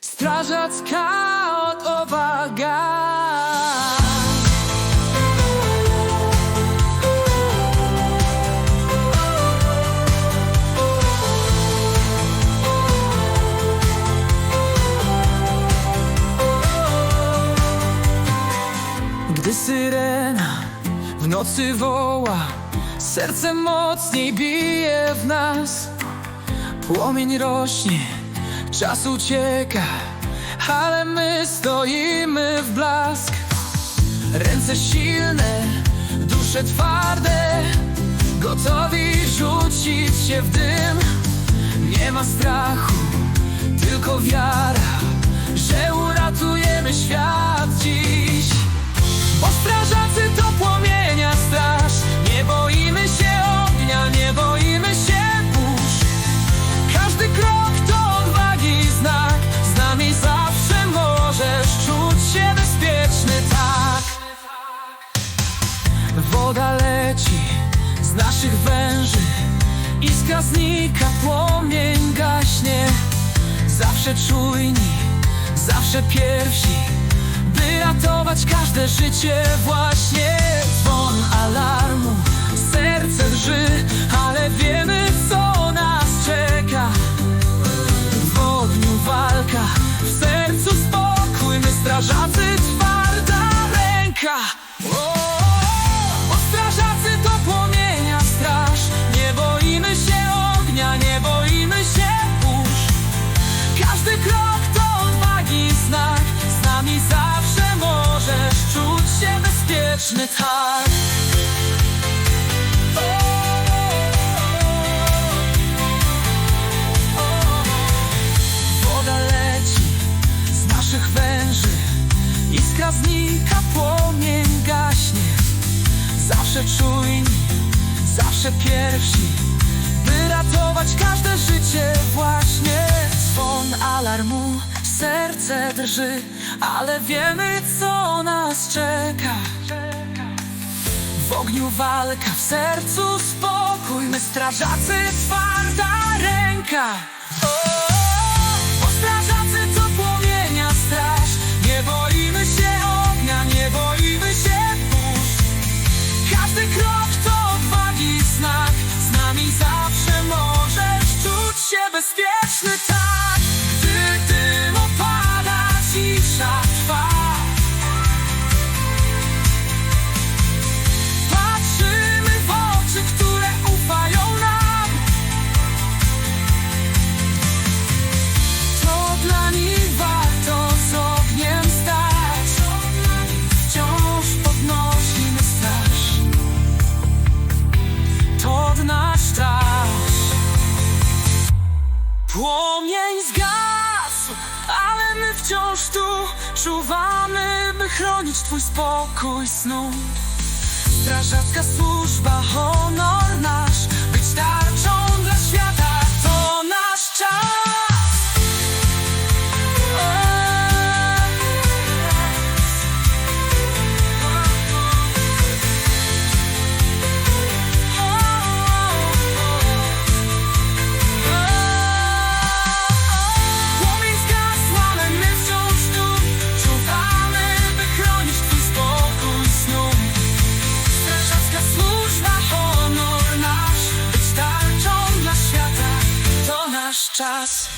Strażacka odwaga Gdy syrena w nocy woła Serce mocniej bije w nas. Płomień rośnie, czas ucieka Ale my stoimy w blask. Ręce silne, dusze twarde Gotowi rzucić się w dym. Nie ma strachu, tylko wiara naszych węży. Iskra znika, płomień gaśnie. Zawsze czujni, zawsze pierwsi By ratować każde życie właśnie. Dzwon alarmu, Iskra znika, płomień gaśnie. Zawsze czujni, zawsze pierwsi By ratować każde życie właśnie. Dzwon alarmu, serce drży Ale wiemy co nas czeka. W ogniu walka, w sercu spokój My strażacy, twarda ręka Płomień zgasł, ale my wciąż tu Czuwamy, by chronić Twój spokój snu. Strażacka służba, just